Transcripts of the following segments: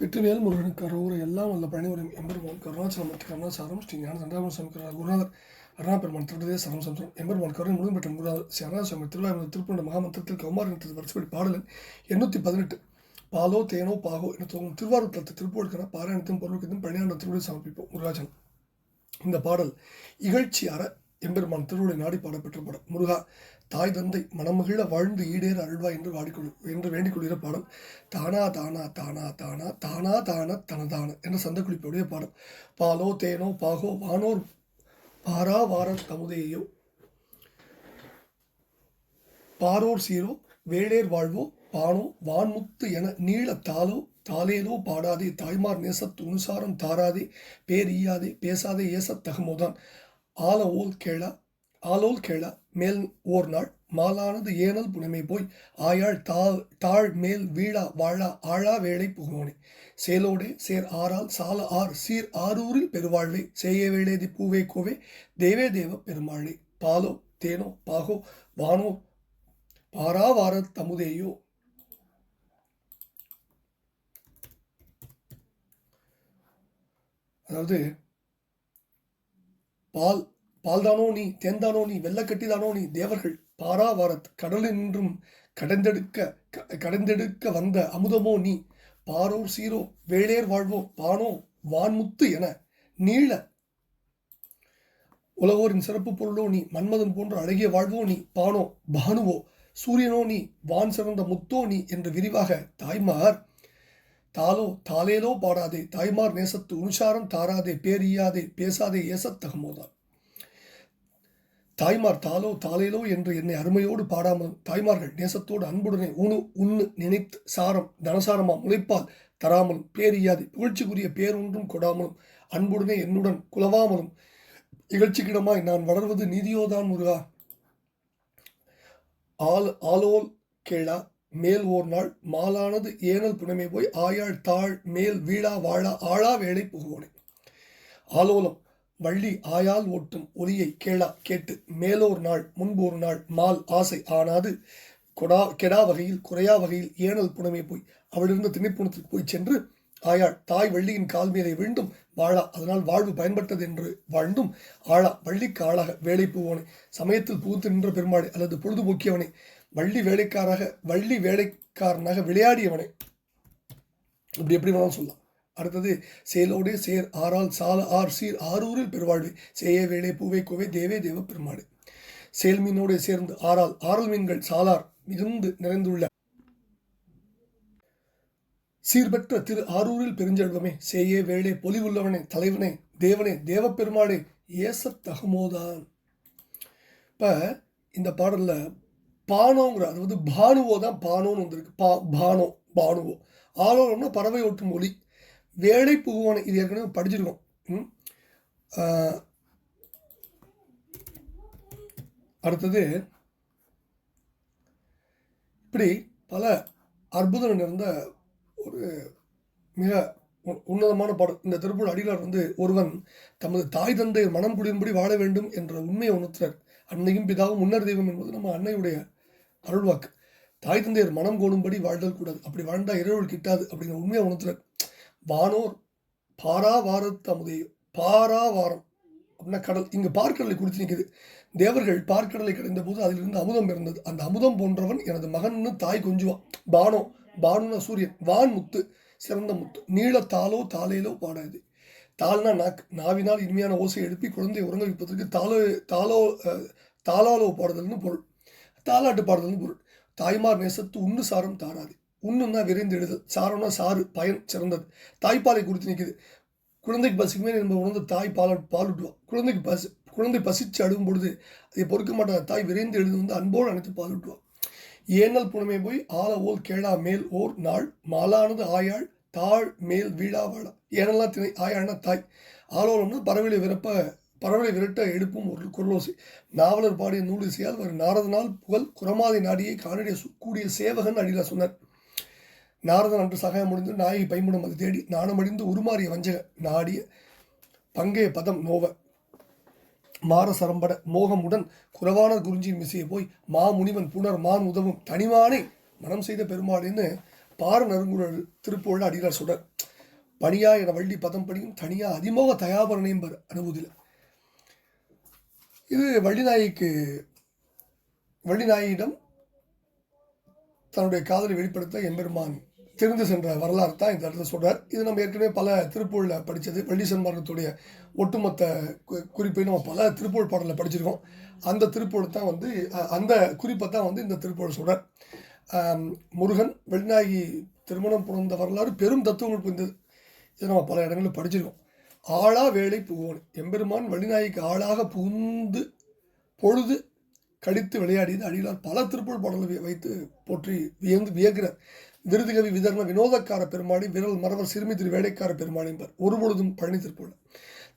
வெற்றிவேல் முருகனுக்கு அரோர எல்லாம் வல்ல பழனிவரம் எம்பெருமான் கருணாச்சலம் மற்றும் கருணாசாரம் ஸ்ரீ ஞான சண்டாமன் சுவாமி கருணா குருநாதர் அருணாபெருமான் திருடதே சரம் எம்பெருமான் கருணை முழுவதும் பெற்ற குருநாதர் ஸ்ரீ அருணாசுவாமி சுவாமி திருவாயூர் திருப்பூண்ட மகாமந்திரத்தில் கௌமாரத்தில் வரிசைப்படி பாடலன் எண்ணூற்றி பதினெட்டு பாலோ தேனோ பாகோ என துவங்கும் திருவாரூர் தத்து திருப்பூருக்கான பாராயணத்தும் பொருளுக்கும் பழனியாண்ட திருவிழி சமர்ப்பிப்போம். முருகாஜன் இந்த பாடல் இகழ்ச்சி அற எம்பெருமான் திருவுளை நாடி பாடப்பெற்ற பாடல். முருகா தாய் தந்தை மனமகிழ வாழ்ந்து ஈடேற அருள்வா என்று வாடிக்கொள் என்று வேண்டிக் கொள்கிற பாடல். தானா தானா தானா தானா தானா தான தனதான என்ற சந்தக்குளிப்புடைய பாடல். பாலோ தேனோ பாகோ வானோர் பாரா வார தமுதையோ. பாரோர் சீரோ வேளேர் வாழ்வோ பானோ வான்முத்து என நீள தாளோ தாலேலோ பாடாதே தாய்மார் நேசத்து உனுசாரம் தாராதே பேர் ஈயாதே பேசாதே ஏசத் தகமோதான். ஆல ஓல் கேளா ஆலோல் கேளா மேல் ஓர் நாள். மாலானது ஏனல் புனமை போய் ஆயாள் தாழ் தாழ் மேல் வீழா வாழா ஆழா வேளை புகுவனே சேலோடே சேர் ஆறால் சால ஆர் சீர் ஆரூரில் பெருவாழ்வே. செய்ய வேளேதி பூவே கோவே தேவே தேவ பெருமாளே. பாலோ தேனோ பாகோ வானோ பாராவார தமுதேயோ. அதாவது பால் பால்தானோ நீ தேன்தானோ நீ வெள்ளக்கட்டிதானோ நீ தேவர்கள் பாராவாரத் கடலினின்றும் கடந்தெடுக்க க- கடந்தெடுக்க வந்த அமுதமோ நீ. பாரோர் சீரோ வேளேர் வாழ்வோ பானோ வான்முத்து என நீள உலகோரின் சிறப்பு பொருளோ நீ மன்மதன் போன்ற அழகிய வாழ்வோ நீ பானோ பானுவோ சூரியனோ நீ வான் சிறந்த முத்தோ நீ என்று விரிவாக தாய்மார் தாலோ தாலேலோ பாடாதே தாய்மார் நேசத்து உனுசாரம் தாராதே பேரியாதே பேசாதே ஏசத் தகமோதான் தாய்மார் தாலோ தாலேலோ என்று என்னை அருமையோடு பாடாமலும் தாய்மார்கள் நேசத்தோடு அன்புடனே உணு உண்ணு நினைத்து சாரம் தனசாரமா முளைப்பால் தராமலும் பேரியாதே புகழ்ச்சிக்குரிய பேரொன்றும் கொடாமலும் அன்புடனே என்னுடன் குலவாமலும் இகழ்ச்சிக்கிடமாய் நான் வளர்வது நீதியோதான் முருகா. ஆல் ஆலோல் கேளா மேல் ஓர் நாள் மாலானது ஏனல் புனமே போய் ஆயாள் தாழ் மேல் வீழா வாழா ஆழா வேலை புகுவோனே. ஆலோலம் வள்ளி ஆயால் ஓட்டும் ஒலியை கேளா கேட்டு மேலோர் நாள் முன்போர் நாள் மால் ஆசை ஆனாது. கொடா கெடா வகையில் குறையா வகையில் ஏனல் புனமே போய் அவளிருந்த திணைப்புணத்துக்கு போய் சென்று ஆயாள் தாய் வள்ளியின் கால் மீதை வீண்டும் வாழா அதனால் வாழ்வு பயன்பட்டது என்று வாழ்ந்தும் ஆழா வள்ளிக்கு ஆளாக வேலை போவோனே சமயத்தில் பூத்து நின்ற பெருமாளை அல்லது பொழுதுபோக்கியவனே வள்ளி வேலைக்காராக வள்ளி வேலைக்காரனாக விளையாடியவனே. இப்படி எப்படி வேணாலும் சொல்லலாம். அடுத்தது சேலோடே சேர் ஆறால் சால ஆர் சீர் ஆரூரில் பெருவாழ்வு சேய வேலை பூவை கோவை தேவே தேவ பெருமாடு. சேல் மீனோடு சேர்ந்து ஆறால் ஆறல் மீன்கள் சாலார் மிகுந்து நிறைந்துள்ள. சீர்பெற்ற திரு ஆரூரில் பெருஞ்செல்வமே சேயே வேளே பொலிவுள்ளவனே தலைவனே தேவனே தேவப்பெருமாளே ஏசத் தகமோதான். இப்போ இந்த பாடலில் பானோங்கிற அதாவது பானுவோ தான் பானோன்னு வந்திருக்கு. பா பானோ பானுவோ. ஆலோரம்னா பறவை ஓட்டும் ஒளி வேலை புகுவனை இது ஏற்கனவே படிச்சிருக்கோம். ம்? அடுத்தது இப்படி பல அற்புதம் நிறைந்த ஒரு மிக உ- உன்னதமான பாடல். இந்த திருப்பூர் அடிகளார் வந்து ஒருவன் தமது தாய் தந்தை மனம் குடியும்படி வாழ வேண்டும் என்ற உண்மையை உணர்த்துறார். அன்னையும் பிதாவும் முன்னர் தெய்வம் என்பது நம்ம அன்னையுடைய அருள்வாக்கு. தாய் தந்தையர் மனம் கோணும்படி வாழ்தல் கூடாது. அப்படி வாழ்ந்தால் இறைவல் கிட்டாது அப்படிங்கிற உண்மையை உணர்த்துறார். வானோர் பாராவாரத்தமுதே பாராவாரம் அப்படின்னா கடல். இங்கே பார்க்கடலை குறித்து நிற்குது. தேவர்கள் பார்க்கடலை கடைந்த போது அதிலிருந்து அமுதம் பிறந்தது. அந்த அமுதம் போன்றவன் எனது மகன்னு தாய் கொஞ்சுவான். பானோ பானுனா சூரியன் வான் முத்து சிறந்த முத்து. நீள தாளோ தாளேலோ பாடாது தாள்னா நாக்கு நாவினால் இனிமையான ஓசை எழுப்பி குழந்தையை உறங்க வைப்பதற்கு தாளோ தாளோ தாளாலோ பாடுதல்னு பொருள். தாலாட்டு பாடுதல்னு பொருள். தாய்மார் நேசத்து உண்ணு சாரம் தாராது. உண்ணுன்னா விரைந்து எழுதல் சாரம்னா சாறு பயன் சிறந்தது. தாய்ப்பாலை குறித்து நிற்குது. குழந்தைக்கு பசிக்குமே நம்ம உணர்ந்து தாய் பால் பாலுட்டுவா குழந்தைக்கு பசி குழந்தை பசிச்சு அழுகும் பொழுது அதை பொறுக்க மாட்டாங்க தாய் விரைந்து எழுது வந்து அன்போடு அனைத்து பாலுட்டுவா ஏனல் புனமே போய் ஆல ஓல் கேளா மேல் ஓர் நாள் மாலானது ஆயாள் தாழ் மேல் வீழா வாழா. ஏனெல்லாம் திணை ஆயாள்னா தாய். ஆலோலம்னா பறவைகளை விரப்ப பறவை விரட்ட எடுப்பும் ஒரு குரலோசை. நாவலர் பாடிய நூல் இசையால் ஒரு நாரதனால் புகழ் குரமாதை நாடியை காணடிய சு- கூடிய சேவகன் அடியில் சொன்னார். நாரதன் அன்று சகாயம் முடிந்து நாயை பைமுடம் அது தேடி நாணமடிந்து உருமாறிய வஞ்சக நாடிய பங்கே பதம் நோவ. மார சரம்பட மோகமுடன் குறவான குறிஞ்சியின் மிசையை போய் மாமுனிவன் புனர் மான் உதவும் தனிமானை மனம் செய்த பெருமாள்னு பார நறுங்குழல் திருப்போல அடிகளார் சுடர் பணியா என வள்ளி பதம் படியும் தனியா அதிமோக தயாபரணையும் பர் அனுபூதியில் இது வள்ளிநாய்க்கு வள்ளிநாயிடம் தன்னுடைய காதலை வெளிப்படுத்த எம்பெருமான் திருந்து சென்ற வரலாறு தான் இந்த இடத்துல சொல்கிறார் இது நம்ம ஏற்கனவே பல திருப்பூரில் படித்தது வெள்ளி சன்மார்க்கத்துடைய ஒட்டுமொத்த குறிப்பை நம்ம பல திருப்பூர் பாடலில் படிச்சிருக்கோம். அந்த திருப்பூர் தான் வந்து அந்த குறிப்பை தான் வந்து இந்த திருப்பூர் சொல்கிறார் முருகன் வெள்ளிநாயகி திருமணம் புணர்ந்த வரலாறு பெரும் தத்துவங்கள் புரிந்தது இதை நம்ம பல இடங்களில் படிச்சிருக்கோம். ஆளா வேலை புகுவன். எம்பெருமான் வள்ளிநாயகிக்கு ஆளாக புகுந்து பொழுது கடித்து விளையாடியது அடிகளார் பல திருப்பூர் பாடல்களை வைத்து போற்றி வியந்து வியக்கிறார். விருதுகவி விதர்ம வினோதக்கார பெருமாடி விரல் மரவர் சிறுமி திரு வேலைக்கார பெருமாள் என்பர். ஒரு பொழுதும் பழனி திருப்பூர்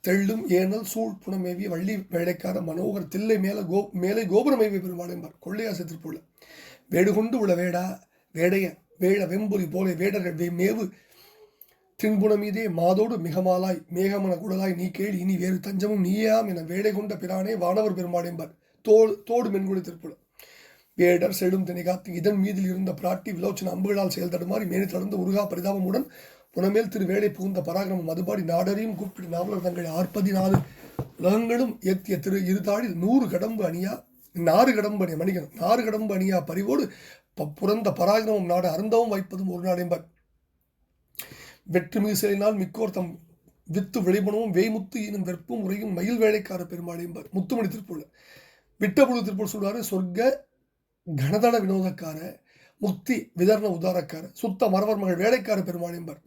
தெள்ளும் ஏனல் சூழ் புனமேவி வள்ளி வேலைக்கார மனோகர் தில்லை மேல கோ மேலே கோபுரமேவி பெருமாள் என்பர். கொள்ளையாசை திருப்புல வேடுகொண்டு உள்ள வேடா வேடைய வேட வெம்புரி போலே வேடர்கள் வே- மேவு தின்புணமீதே மாதோடு மிகமாலாய் மேகமன குடலாய் நீ கேள் இனி வேறு தஞ்சமும் நீயாம் என வேடை கொண்ட பிரானே வானவர் பெருமாடேம்பர் தோல் தோடு மென்குடி திருப்புலம் வேடர் செடும் திணைகாத்து இதன் மீதில் இருந்த பிராட்டி விலோச்சன அம்புகளால் செயல் தடுமாறி மேனி தொடர்ந்து உருகா பரிதாபமுடன் புனமேல் திரு வேலை புகுந்த பராக்கிரமம் மதுபாடி நாடரையும் கூப்பிட்டு நாவலர் தங்கள் ஆற்பதி நாலு உலகங்களும் ஏத்திய திரு இருதாழில் நூறு கடம்பு அணியா நாறு கடம்பு அணியா மணிகன் நாறு கடம்பு அணியா பரிவோடு ப- பராக்கிரமம் நாடு அருந்தவும் வைப்பதும் ஒரு நாடேம்பர் வெற்றி மிகுசலினால் மிக்கோர் தம் வித்து வெளிபணமும் வேய்முத்து எனும் வெற்பும் உரையும் மயில் வேலைக்கார பெருமாளையும்பார் முத்துமணி திருப்பூர் விட்டபுழு திருப்பூர் சொல்றாரு சொர்க்க கனதள வினோதக்கார முக்தி விதர்ண உதாரக்கார சுத்த மரவர் மகள் வேலைக்கார பெருமாளையும்பார்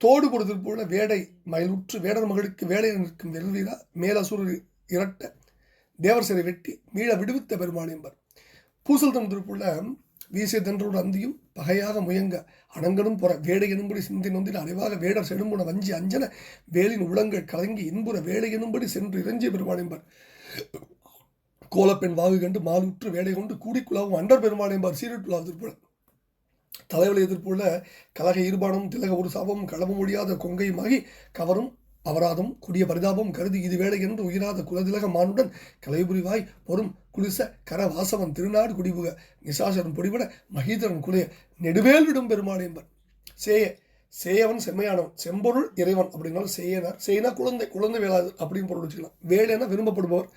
தோடு பொடு போல வேடை மயிலுற்று வேடர் மகளுக்கு வேலை நிற்கும் வெல்வீரா மேலசுரர் இரட்ட தேவர் சிறை வெட்டி மீள விடுவித்த பெருமாளையும்பார் பூசல் தம் திருப்பூர்ல வீசிய தென்றோடு அந்தியும் பகையாக முயங்க அணங்கனும் புற வேடை எனும்படி சிந்தை நொந்தில் அறைவாக வேடர் செடும்புன வஞ்சி அஞ்சன வேலின் உளங்கள் கலங்கி இன்புற வேலை எனும்படி சென்று இறைஞ்சிய என்பர். கோலப்பெண் வாகு கண்டு மாலுற்று வேலை கொண்டு கூடிக்குழாவும் அண்டர் பெருமாளையம்பார் சீரட்டுலா திருப்புல தலைவலி எதிர்ப்புள்ள கலக ஈர்பானும் திலக ஒரு சாபமும் களவும் முடியாத கொங்கையுமாகி கவரும் அபராதம் கொடிய பரிதாபம் கருதி இது வேலை என்று உயிராத குலதிலக மானுடன் கலைபுரிவாய் பொறும் குளிச கர வாசவன் திருநாடு குடிபுக. நிசாசரன் பொடிவிட மகீதரன் குலைய நெடுவேல் விடும் பெருமாளேம்பர் சேய சேயவன் செம்மையானவன் செம்பொருள் இறைவன் அப்படின்னாலும் சேயனார் சேயனா குழந்தை குழந்தை வேளாது அப்படின்னு பொருள் வச்சுக்கலாம். வேலைனா விரும்பப்படுபவர்.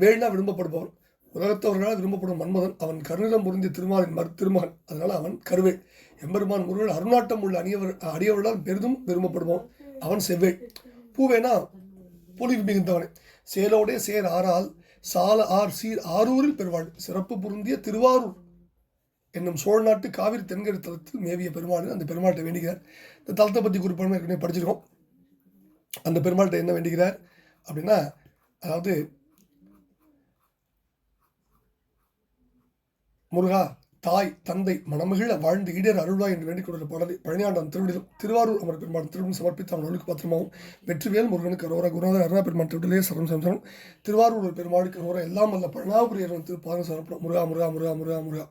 வேள்னா விரும்பப்படுபவன். உலகத்தவர்களால் விரும்பப்படும் மன்மதன் அவன் கருணம் பொருந்திய திருமாலின் மறு திருமகன். அதனால் அவன் கருவேள் எம்பெருமான் முருகன் அருணாட்டம் உள்ள அணியவர் அடியவர்களால் பெரிதும் விரும்பப்படுவான் அவன் செவ்வேள் பூவேனா பொலிவு மிகுந்தவனே சேலோடே சேர் ஆறால் சால ஆர் சீர் ஆரூரில் பெருவாள். சிறப்பு பொருந்திய திருவாரூர் என்னும் சோழ நாட்டு காவிரி தென்கரை தலத்தில் மேவிய பெருமாள். அந்த பெருமாட்டை வேண்டுகிறார். இந்த தலத்தை பற்றி குறிப்பாக படிச்சிருக்கோம். அந்த பெருமாள்கிட்ட என்ன வேண்டுகிறார் அப்படின்னா அதாவது முருகா தாய் தந்தை மனமகிழ வாழ்ந்து ஈடேற அருள்வாய் என்று வேண்டிக் கொண்ட பாடலை பழனியாண்டன் திருவிடிலும் திருவாரூர் அமர் பெருமாள் திருவிழம் சமர்ப்பித்த அவன் ஒழுக்கு பத்திரமாவும் வெற்றிவேல் முருகனுக்கு அரோரா குருநாதர் அருணா பெருமாள் திருவிடிலே சரம் சம்சரம் திருவாரூர் பெருமாளுக்கு அரோரா எல்லாம் வல்ல வந்து திருப்பாதம் சமர்ப்பணம் முருகா முருகா முருகா முருகா முருகா.